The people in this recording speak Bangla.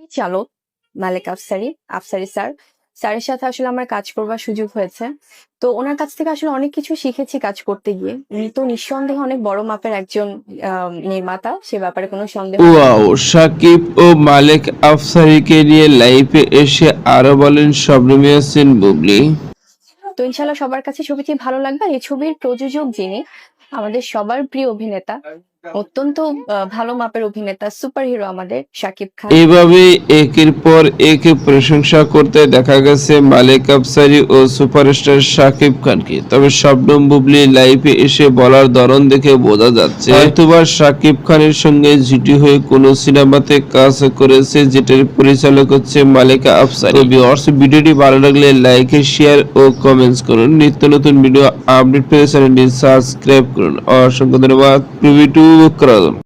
পরিচালক মালেক আফসারি আফসারি স্যার। স্যারের সাথে আসলে আমার কাজ করবার সুযোগ হয়েছে। তো ওনার কাছ থেকে আসলে অনেক কিছু শিখেছি কাজ করতে গিয়ে। উনি তো নিঃসন্দেহে অনেক বড় মাপের একজন নির্মাতা সে ব্যাপারে কোনো সন্দেহ ওয়াও সাকিব ও মালেক আফসারিকে নিয়ে লাইভে এসে আরও বলেন শবনম ইয়াসিন বুবলি। তো ইনশাল্লাহ সবার কাছে ছবিটি ভালো লাগবে। এই ছবির প্রযোজক যিনি আমাদের সবার প্রিয় অভিনেতা অত্যন্ত ভালো মাপের অভিনেতা সুপার হিরো আমাদের শাকিব খান। এভাবে একের পর এক প্রশংসা করতে দেখা গেছে মালেক আফসারি ও সুপারস্টার সাকিব খানকে। তবে শবনম বুবলি লাইভে এসে বলার ধরন দেখে বোঝা যাচ্ছে হয়তোবা সাকিব খানের সঙ্গে জুটি হয়ে কোনো সিনেমাতে কাজ করেছে যেটার পরিচালক হচ্ছে মালেকা আফসারি। তো ভিউয়ার্স ভিডিওটি ভালো লাগলে লাইক শেয়ার ও কমেন্টস করুন। নিত্য নতুন ভিডিও আপডেট পেতে চ্যানেলটি সাবস্ক্রাইব করুন। অসংখ্য ধন্যবাদ। Preview lucrando